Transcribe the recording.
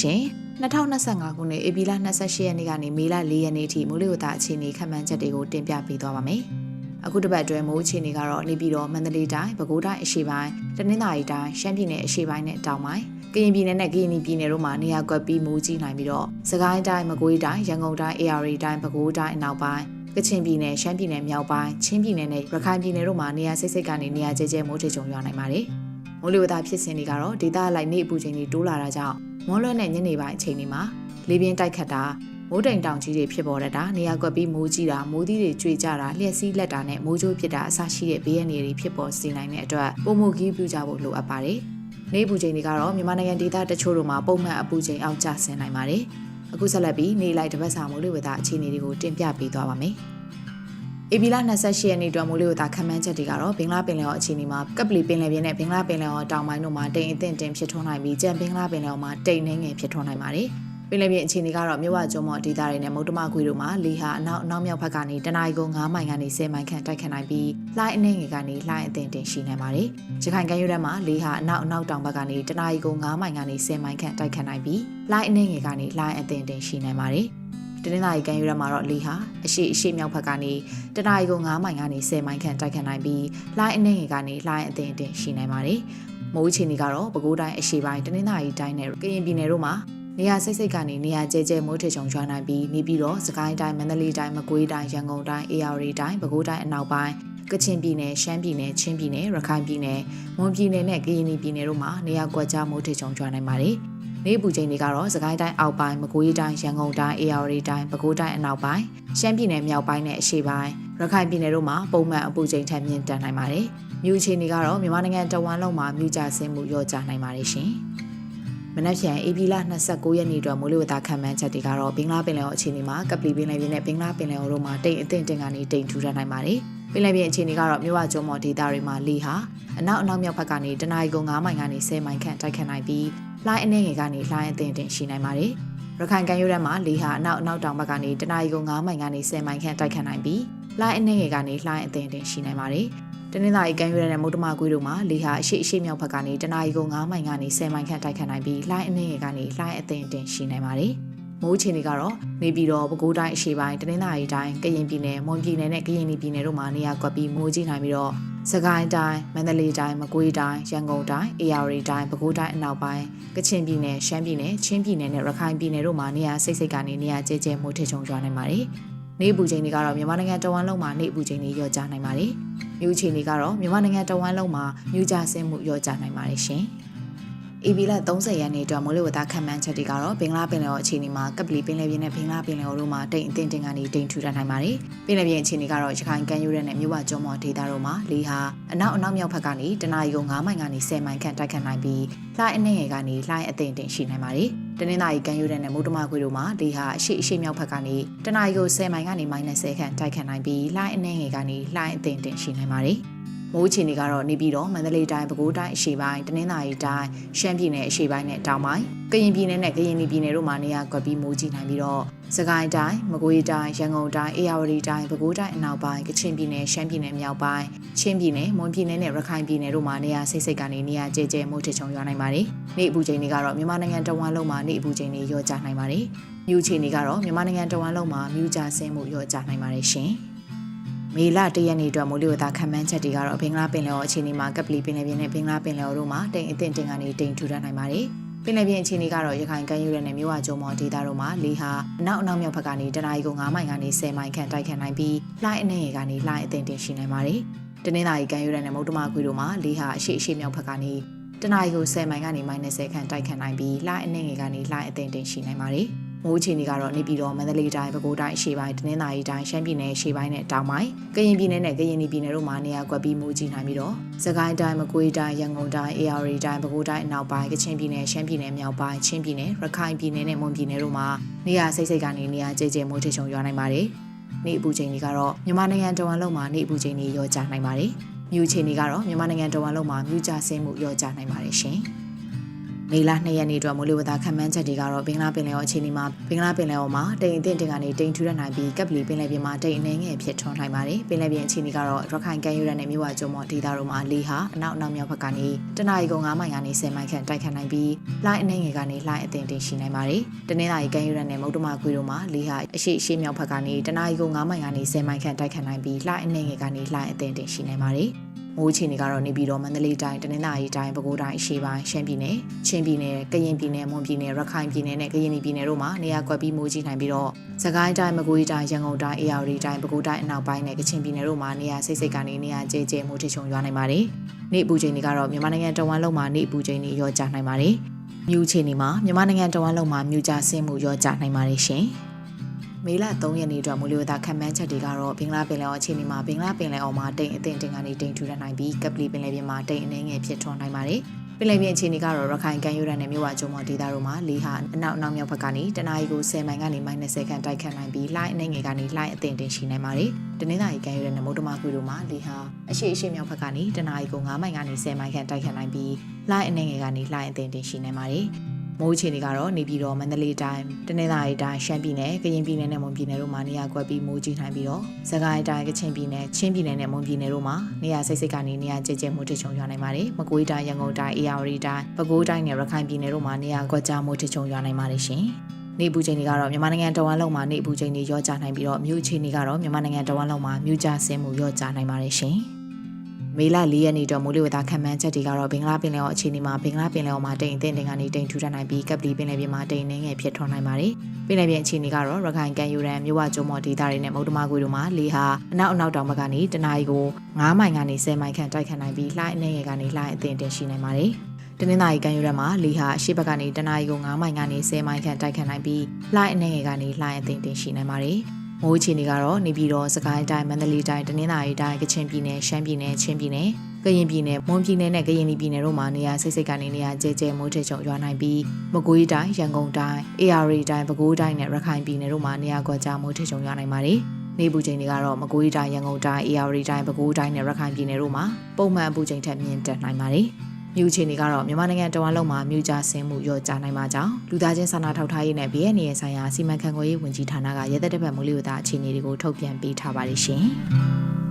ရှင်2025ခုနှစ်ဧပြီလ28ရက်နေ့ကနေမေလ4ရက်နေ့ထိမိုးလေဝသအခြေအနေခန့်မှန်းချက်တွေကိုတင်ပြပေးသွားပါမယ်။အခုတစ်ပတ်အတွင်းမိုးအခြေအနေကတော့နေပြည်တော်မန္တလေးတိုင်းပဲခူးတိုင်းအရှေ့ပိုင်းတနင်္သာရီတိုင်းရှမ်းပြည်နယ်အရှေ့ပိုင်းနဲ့တောင်ပိုင်းကရင်ပြည်နယ်နဲ့ကရင်ပြည်နယ်တို့မှာနေရာကွက်ပြီးမိုးကြီးနိုင်ပြီးတော့စကိုင်းတိုင်းမကွေးတိုင်းရန်ကုန်တိုင်း AR တိုင်းပဲခူးတိုင်းအနောက်ပိုင်းကချင်ပြည်နယ်ရှမ်းပြည်နယ်မြောက်ပိုင်းချင်းပြည်နယ်နဲ့ရခိုင်ပြည်နယ်တို့မှာနေရာစိတ်စိတ်ကနေနေရာကျကျမိုးထချုံရွာနိုင်ပါတယ်။မိုးလေဝသဖြစ်စဉ်တွေကတော့ဒေသအလိုက်နေအပူချိန်တွေတိုးလာတာကြောင့် မွန်းလွဲနဲ့ညနေပိုင်းအချိန်တွေမှာလေပြင်းတိုက်ခတ်တာမိုးတိမ်တောင်ကြီးတွေဖြစ်ပေါ်တတ်တာနေရာကွက်ပြီးမိုးကြီးတာမိုးသီးတွေကျွေကြတာလျှက်စီးလက်တာနဲ့မိုးကြိုးဖြစ်တာအစရှိတဲ့ဘေးရန်တွေဖြစ်ပေါ်စေနိုင်တဲ့အတွက်ပုံမှုကြီးပြကြဖို့လိုအပ်ပါတယ်။နေပူချိန်တွေကတော့မြန်မာနိုင်ငံဒေသတချို့တို့မှာပုံမှန်အပူချိန်အောက်ကျဆင်းနိုင်ပါတယ်။အခုဆက်လက်ပြီးနေလိုက်တပတ်စာမိုးလေဝသအခြေအနေတွေကိုတင်ပြပေးသွားပါမယ်။ ဧပြီလ28ရက်နေ့တွင်မိုးလေဝသခန့်မှန်းချက်တွေကတော့ဘင်္ဂလားပင်လယ်အော်အခြေအနေမှာကပလီပင်လယ်ပြင်နဲ့ဘင်္ဂလားပင်လယ်အော်တောင်ပိုင်းတို့မှာတိမ်အထင်တင်ဖြစ်ထွန်းနိုင်ပြီးကြံဘင်္ဂလားပင်လယ်အော်မှာတိမ်နှင်းငယ်ဖြစ်ထွန်းနိုင်ပါတယ်။ပင်လယ်ပြင်အခြေအနေကတော့မြဝကျွန်းမော်ဒေသတွေနဲ့မုတ်တမခွေတို့မှာလေဟာအနောက်အနောက်မြောက်ဘက်ကနေတနအီကု9မိုင်ကနေ10မိုင်ခန့်တိုက်ခတ်နိုင်ပြီးလှိုင်းအနှင်းငယ်ကနေလှိုင်းအထင်တင်ရှိနိုင်ပါတယ်။ရခိုင်ကမ်းရိုးတန်းမှာလေဟာအနောက်အနောက်တောင်ဘက်ကနေတနအီကု9မိုင်ကနေ10မိုင်ခန့်တိုက်ခတ်နိုင်ပြီးလှိုင်းအနှင်းငယ်ကနေလှိုင်းအထင်တင်ရှိနိုင်ပါတယ်။ တနင်္လာရီကန်ယူရမှာတော့လေဟာအရှိအရှိမြောက်ဘက်ကနေတနအီကို9မိုင်ကနေ10မိုင်ခန့်တိုက်ခတ်နိုင်ပြီးလှိုင်းအနှင်းငယ်ကနေလှိုင်းအသင်အတင်ရှိနိုင်ပါတယ်။မိုးအခြေအနေကတော့ပဲခူးတိုင်းအရှိပိုင်းတနင်္လာရီတိုင်းနဲ့ကရင်ပြည်နယ်တို့မှာနေရာစိတ်စိတ်ကနေနေရာကျဲကျဲမိုးထချုံရွာနိုင်ပြီးနေပြီးတော့စကိုင်းတိုင်းမန္တလေးတိုင်းမကွေးတိုင်းရန်ကုန်တိုင်းအေရဝတီတိုင်းပဲခူးတိုင်းအနောက်ပိုင်းကချင်ပြည်နယ်ရှမ်းပြည်နယ်ချင်းပြည်နယ်ရခိုင်ပြည်နယ်မွန်ပြည်နယ်နဲ့ကရင်ပြည်နယ်တို့မှာနေရာကွက်ကြားမိုးထချုံရွာနိုင်ပါတယ်။ နေပူချိန်တွေကတော့စကိုင်းတိုင်းအောက်ပိုင်းမကွေးတိုင်းရန်ကုန်တိုင်းအေရဝတီတိုင်းပဲခူးတိုင်းအနောက်ပိုင်းရှမ်းပြည်နယ်မြောက်ပိုင်းနဲ့အရှေ့ပိုင်းရခိုင်ပြည်နယ်တို့မှာပုံမှန်အပူချိန်ထက်မြင့်တက်နိုင်ပါတယ်။မြူချိန်တွေကတော့မြန်မာနိုင်ငံတဝန်းလုံးမှာမြူကျဆင်းမှုလျော့ကျနိုင်ပါတယ်ရှင်။မနက်ဖြန်ဧပြီလ29ရက်နေ့အတွက်မိုးလေဝသခန့်မှန်းချက်တွေကတော့ဘင်္ဂလားပင်လယ်အော်အခြေအနေမှာကပလီပင်လယ်ပြင်နဲ့ဘင်္ဂလားပင်လယ်အော်တို့မှာတိမ်အထင်တင်ကနေတိမ်ထူထပ်နိုင်ပါတယ်။ပင်လယ်ပြင်အခြေအနေကတော့မြို့ဝကျွန်းမော်ဒေသတွေမှာလေဟာအနောက်အနောက်မြောက်ဘက်ကနေတနအီကု9မိုင်ကနေ10မိုင်ခန့်တိုက်ခတ်နိုင်ပြီး လှိုင်းအနှင်းငယ်ကနေလှိုင်းအသင်တင်ရှိနိုင်ပါတယ်။ရခိုင်ကမ်းရိုးတန်းမှာလေဟာအနောက်အနောက်တောင်ဘက်ကနေတနအီကို9မိုင်ကနေ10မိုင်ခန့်တိုက်ခတ်နိုင်ပြီးလှိုင်းအနှင်းငယ်ကနေလှိုင်းအသင်တင်ရှိနိုင်ပါတယ်။တနင်္လာရီကမ်းရိုးတန်းနဲ့မုတ်တမကွေးတို့မှာလေဟာအရှိအရှိမြောက်ဘက်ကနေတနအီကို9မိုင်ကနေ10မိုင်ခန့်တိုက်ခတ်နိုင်ပြီးလှိုင်းအနှင်းငယ်ကနေလှိုင်းအသင်တင်ရှိနိုင်ပါတယ်။မိုးချင်တွေကတော့နေပြည်တော်ပဲခူးတိုင်းအရှေ့ပိုင်းတနင်္သာရီတိုင်းကရင်ပြည်နယ်မွန်ပြည်နယ်နဲ့ကရင်ပြည်နယ်တို့မှာနေရာကွက်ပြီးမိုးကြီးနိုင်ပြီးတော့ စကိုင်းတိုင်းမန္တလေးတိုင်းမကွေးတိုင်းရန်ကုန်တိုင်းအေရဝတီတိုင်းပဲခူးတိုင်းအနောက်ပိုင်းကချင်ပြည်နယ်ရှမ်းပြည်နယ်ချင်းပြည်နယ်နဲ့ရခိုင်ပြည်နယ်တို့မှာနေရာစိတ်စိတ်ကနေနေရာကျဲကျဲမိုးထချုံရွာနိုင်ပါတယ်။နေပူချိန်တွေကတော့မြန်မာနိုင်ငံတဝန်းလုံးမှာနေပူချိန်တွေလျော့ကျနိုင်ပါတယ်။မြူချိန်တွေကတော့မြန်မာနိုင်ငံတဝန်းလုံးမှာမြူကျဆင်းမှုလျော့ကျနိုင်ပါတယ်ရှင်။။ AB လ30ရက်နေ့အတွက်မိုးလေဝသခန့်မှန်းချက်တွေကတော့ဘင်္ဂလားပင်လယ်အော်အခြေအနေမှာကပလီပင်လယ်ပြင်နဲ့ဘင်္ဂလားပင်လယ်အော်တို့မှာတိမ်အထင်တင်ကနေတိမ်ထူထပ်နိုင်ပါတယ်။ပင်လယ်ပြင်အခြေအနေကတော့ရခိုင်ကမ်းရိုးတန်းနဲ့မြဝကျွန်းမော်ဒေသတို့မှာလေဟာအနောက်အနောက်မြောက်ဘက်ကနေတနအီကို9မိုင်ကနေ10မိုင်ခန့်တိုက်ခတ်နိုင်ပြီးလှိုင်းအနှဲ့ငယ်ကနေလှိုင်းအသင်တင်ရှိနိုင်ပါတယ်။တနင်္သာရီကမ်းရိုးတန်းနဲ့မုဒ္ဓမခွေတို့မှာလေဟာအရှိအရှိမြောက်ဘက်ကနေတနအီကို10မိုင်ကနေ -10 ခန့်တိုက်ခတ်နိုင်ပြီးလှိုင်းအနှဲ့ငယ်ကနေလှိုင်းအသင်တင်ရှိနိုင်ပါတယ်။ မိုးချီနေကတော့နေပြည်တော်မန္တလေးတိုင်းပဲခူးတိုင်းအရှေ့ပိုင်းတနင်္သာရီတိုင်းရှမ်းပြည်နယ်အရှေ့ပိုင်းနဲ့တောင်ပိုင်းကရင်ပြည်နယ်နဲ့ကရင်ပြည်နယ်တို့မှာနေရာကွက်ပြီးမိုးကြီးနိုင်ပြီးတော့စကိုင်းတိုင်းမကွေးတိုင်းရန်ကုန်တိုင်းအေရဝတီတိုင်းပဲခူးတိုင်းအနောက်ပိုင်းကချင်ပြည်နယ်ရှမ်းပြည်နယ်မြောက်ပိုင်းချင်းပြည်နယ်မွန်ပြည်နယ်နဲ့ရခိုင်ပြည်နယ်တို့မှာနေရာစိတ်စိတ်ကနေနေရာကျဲကျဲမိုးထချုံရွာနိုင်ပါတယ်။နေ့အပူချိန်တွေကတော့မြန်မာနိုင်ငံတဝန်းလုံးမှာနေ့အပူချိန်တွေရောကျနိုင်ပါတယ်။မြူချိန်တွေကတော့မြန်မာနိုင်ငံတဝန်းလုံးမှာမြူကျဆင်းမှုရောကျနိုင်ပါတယ်ရှင်။ မေလတရက်နေ့အတွက်မိုးလေဝသခန့်မှန်းချက်တွေကတော့ဘင်္ဂလားပင်လယ်အော်အခြေအနေမှာကပလီပင်လယ်ပြင်နဲ့ဘင်္ဂလားပင်လယ်အော်တို့မှာတိမ်အထင်တင်ကနေတိမ်ထူထပ်နိုင်ပါတယ်။ပင်လယ်ပြင်အခြေအနေကတော့ရခိုင်ကမ်းရိုးတန်းနဲ့မြဝကျုံမော်ဒေသတို့မှာလေဟာအနောက်အနောက်မြောက်ဘက်ကနေတနအီကို9မိုင်ကနေ10မိုင်ခန့်တိုက်ခတ်နိုင်ပြီးလှိုင်းအနှဲ့ငယ်ကနေလှိုင်းအထင်တင်ရှိနိုင်ပါတယ်။တနင်္လာရီကမ်းရိုးတန်းနဲ့မုတ်တမခွေတို့မှာလေဟာအရှိအရှိမြောက်ဘက်ကနေတနအီကို10မိုင်ကနေ -10 ခန့်တိုက်ခတ်နိုင်ပြီးလှိုင်းအနှဲ့ငယ်ကနေလှိုင်းအထင်တင်ရှိနိုင်ပါတယ်။ မိုးအခြေအနေကတော့နေပြည်တော်မန္တလေးတိုင်းပဲခူးတိုင်းအရှေ့ပိုင်းတနင်္သာရီတိုင်းရှမ်းပြည်နယ်အရှေ့ပိုင်းနဲ့တောင်ပိုင်းကရင်ပြည်နယ်နဲ့ကရင်ပြည်နယ်တို့မှာနေရာကွက်ပြီးမိုးကြီးနိုင်ပြီးတော့စကိုင်းတိုင်းမကွေးတိုင်းရန်ကုန်တိုင်းအေရရီတိုင်းပဲခူးတိုင်းအနောက်ပိုင်းကချင်ပြည်နယ်ရှမ်းပြည်နယ်မြောက်ပိုင်းချင်းပြည်နယ်ရခိုင်ပြည်နယ်နဲ့မွန်ပြည်နယ်တို့မှာနေရာစိတ်စိတ်ကနေနေရာကျဲကျဲမိုးထချုံရွာနိုင်ပါတယ်။နေအပူချိန်တွေကတော့မြန်မာနိုင်ငံတဝန်းလုံးမှာနေအပူချိန်တွေရောကျနိုင်ပါတယ်။မြူချိန်တွေကတော့မြန်မာနိုင်ငံတဝန်းလုံးမှာမြူကျဆင်းမှုရောကျနိုင်ပါတယ်ရှင်။ မေလ2ရက်နေ့အတွက်မိုးလေဝသခန့်မှန်းချက်တွေကတော့ဘင်္ဂလားပင်လယ်အော်အခြေအနေမှာဘင်္ဂလားပင်လယ်အော်မှာတိမ်အထင်တင်ကနေတိမ်ထူရနိုင်ပြီးကပ်ပလီပင်လယ်ပြင်မှာတိမ်အနေငယ်ဖြစ်ထွန်းနိုင်ပါတယ်ပင်လယ်ပြင်အခြေအနေကတော့ရခိုင်ကမ်းရိုးတန်းနဲ့မြဝကျုံမော်ဒေသတို့မှာလေဟာအနောက်အနောက်မြောက်ဘက်ကနေတနအီကုံ9မိုင်ကနေ10မိုင်ခန့်တိုက်ခတ်နိုင်ပြီးလှိုင်းအနေငယ်ကနေလှိုင်းအထင်တင်ရှိနိုင်ပါတယ်တနင်္လာရီကမ်းရိုးတန်းနဲ့မုတ်တမကွေတို့မှာလေဟာအရှိအရှိမြောက်ဘက်ကနေတနအီကုံ9မိုင်ကနေ10မိုင်ခန့်တိုက်ခတ်နိုင်ပြီးလှိုင်းအနေငယ်ကနေလှိုင်းအထင်တင်ရှိနိုင်ပါတယ် မိုးချီနေကတော့နေပြည်တော်မန္တလေးတိုင်းတနင်္သာရီတိုင်းပဲခူးတိုင်းအရှေ့ပိုင်းရှမ်းပြည်နယ်ချင်းပြည်နယ်ကရင်ပြည်နယ်မွန်ပြည်နယ်ရခိုင်ပြည်နယ်နဲ့ကရင်ပြည်နယ်တို့မှာနေရာကွက်ပြီးမိုးကြီးနိုင်ပြီးတော့စကိုင်းတိုင်းမကွေးတိုင်းရန်ကုန်တိုင်းအေရဝတီတိုင်းပဲခူးတိုင်းအနောက်ပိုင်းနဲ့ကချင်ပြည်နယ်တို့မှာနေရာစိတ်စိတ်ကနေနေရာကျဲကျဲမိုးထချုံရွာနိုင်ပါတယ်။နေ့ပူချိန်တွေကတော့မြန်မာနိုင်ငံတဝန်းလုံးမှာနေ့ပူချိန်တွေရောကျနိုင်ပါတယ်။မြူချိန်တွေမှာမြန်မာနိုင်ငံတဝန်းလုံးမှာမြူကျဆင်းမှုရောကျနိုင်ပါတယ်ရှင်။ မေလ3ရက်နေ့အတွက်မူလဝသခန့်မှန်းချက်တွေကတော့ဘင်္ဂလားပင်လယ်အော်အခြေအနေမှာဘင်္ဂလားပင်လယ်အော်မှာတိမ်အထင်တင်ကနေတိမ်ထူထနိုင်ပြီးကပလီပင်လယ်ပြင်မှာတိမ်အနေငယ်ဖြစ်ထွန်းနိုင်ပါတယ်။ပင်လယ်ပြင်အခြေအနေကတော့ရခိုင်ကမ်းရိုးတန်းနဲ့မြဝကျုံမော်ဒေသတို့မှာလေဟာအနောက်အနောက်မြောက်ဘက်ကနေတနအီကို10မိုင်ကနေ -30 ခန့်တိုက်ခတ်နိုင်ပြီးလှိုင်းအနေငယ်ကနေလှိုင်းအထင်တင်ရှိနိုင်ပါတယ်။တနင်္သာရီကမ်းရိုးတန်းနဲ့မုတ်တမကွေတို့မှာလေဟာအရှိအရှိမြောက်ဘက်ကနေတနအီကို9မိုင်ကနေ10မိုင်ခန့်တိုက်ခတ်နိုင်ပြီးလှိုင်းအနေငယ်ကနေလှိုင်းအထင်တင်ရှိနိုင်ပါတယ်။ မိုးချေနေကတော့နေပြည်တော်မန္တလေးတိုင်းတနင်္သာရီတိုင်းရှမ်းပြည်နယ်ကရင်ပြည်နယ်နဲ့မွန်ပြည်နယ်တို့မှာနေရာကွက်ပြီးမိုးကြီးနိုင်ပြီးတော့စကိုင်းတိုင်းကချင်ပြည်နယ်ချင်းပြည်နယ်နဲ့မွန်ပြည်နယ်တို့မှာနေရာစိတ်စိတ်ကနေနေရာကျကျမိုးထချုံရွာနိုင်ပါတယ်မကွေးတိုင်းရန်ကုန်တိုင်းအေရဝတီတိုင်းပဲခူးတိုင်းနဲ့ရခိုင်ပြည်နယ်တို့မှာနေရာကွက်ကြားမိုးထချုံရွာနိုင်ပါတယ်ရှင်နေပူချိန်တွေကတော့မြန်မာနိုင်ငံတဝမ်းလုံးမှာနေပူချိန်တွေရောကြနိုင်ပြီးတော့မြို့အခြေအနေကတော့မြန်မာနိုင်ငံတဝမ်းလုံးမှာမြို့ကြဆင်းမှုရောကြနိုင်ပါတယ်ရှင်။ မေလ၄ရက်နေ့တော့မိုးလေဝသခန့်မှန်းချက်တွေကတော့ဘင်္ဂလားပင်လယ်အော်အခြေအနေမှာဘင်္ဂလားပင်လယ်အော်မှာတိမ်အထင်တင်ကနေတိမ်ထူထပ်နိုင်ပြီးကပ်ပလီပင်လယ်ပြင်မှာတိမ်နှင်းငယ်ဖြစ်ထွန်းနိုင်ပါတယ်။ပင်လယ်ပြင်အခြေအနေကတော့ရခိုင်ကန်ယူရန်မြို့ဝကျုံမော်ဒေသတွေနဲ့မုတ်တမကွေတို့မှာလေဟာအနောက်အနောက်တောင်ဘက်ကနေတနအီကို9မိုင်ကနေ10မိုင်ခန့်တိုက်ခတ်နိုင်ပြီးလှိုင်းအနေငယ်ကနေလှိုင်းအထင်တင်ရှိနိုင်ပါတယ်။တနင်္သာရီကမ်းရိုးတန်းမှာလေဟာအရှိဘက်ကနေတနအီကို9မိုင်ကနေ10မိုင်ခန့်တိုက်ခတ်နိုင်ပြီးလှိုင်းအနေငယ်ကနေလှိုင်းအထင်တင်ရှိနိုင်ပါတယ်။ မိုးချီနေကတော့နေပြည်တော်စကိုင်းတိုင်းမန္တလေးတိုင်းတနင်္သာရီတိုင်းကချင်ပြည်နယ်ရှမ်းပြည်နယ်ချင်းပြည်နယ်ကရင်ပြည်နယ်မွန်ပြည်နယ်နဲ့ကရင်ပြည်နယ်တို့မှာနေရာစိတ်စိတ်ကနေနေရာကျဲကျဲမိုးထချုံရွာနိုင်ပြီးမကွေးတိုင်းရန်ကုန်တိုင်းအေရရီတိုင်းပဲခူးတိုင်းနဲ့ရခိုင်ပြည်နယ်တို့မှာနေရာကွက်ကြားမိုးထချုံရွာနိုင်ပါတယ်။နေပူချိန်တွေကတော့မကွေးတိုင်းရန်ကုန်တိုင်းအေရရီတိုင်းပဲခူးတိုင်းနဲ့ရခိုင်ပြည်နယ်တို့မှာပုံမှန်အပူချိန်ထက်မြင့်တက်နိုင်ပါတယ်။ မြူချင်းတွေကတော့မြန်မာနိုင်ငံတဝန်းလုံးမှာမြူကြဆင်းမှုရောကြနိုင်မှာကြောင့်လူသားချင်းစာနာထောက်ထားရေးနဲ့ BNN ရဲ့ဆိုင်ရာစီမံခန့်ခွဲရေးဝန်ကြီးဌာနကရဲတပ်တပ်မူလီဝသအခြေအနေတွေကိုထုတ်ပြန်ပေးထားပါတယ်ရှင်။